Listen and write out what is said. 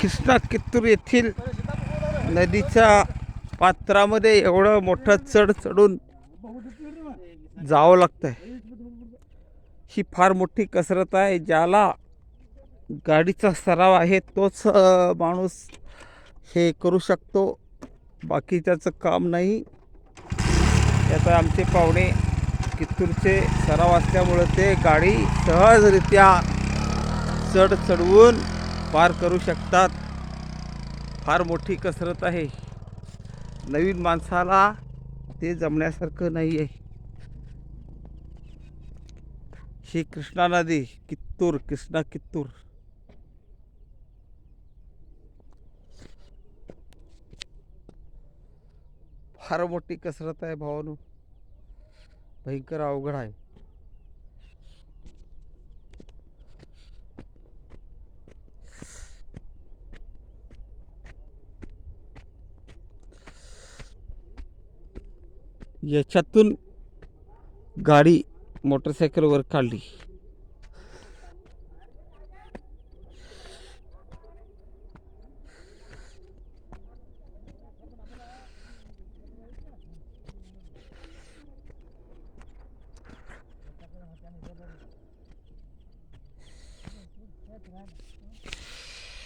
कृष्णा कित्तूर येथील नदीच्या पात्रामध्ये एवढं मोठं चढ चढून जावं लागतंय. ही फार मोठी कसरत आहे ज्याला गाडीचा सराव आहे तोच माणूस हे करू शकतो. बाकी त्याचं काम नाही. त्याचा आमचे पाहुणे कित्तूरचे सराव असल्यामुळं ते गाडी सहजरित्या चढ चढवून पार करू शकतात. फार मोठी कसरत आहे. नवीन माणसाला ते जमण्यासारखं नाही आहे ही कृष्णा नदी कित्तूर कृष्णा कित्तूर. फार मोठी कसरत आहे भावानू. भयंकर अवघड आहे. याच्यातून गाडी मोटरसायकलवर काढली.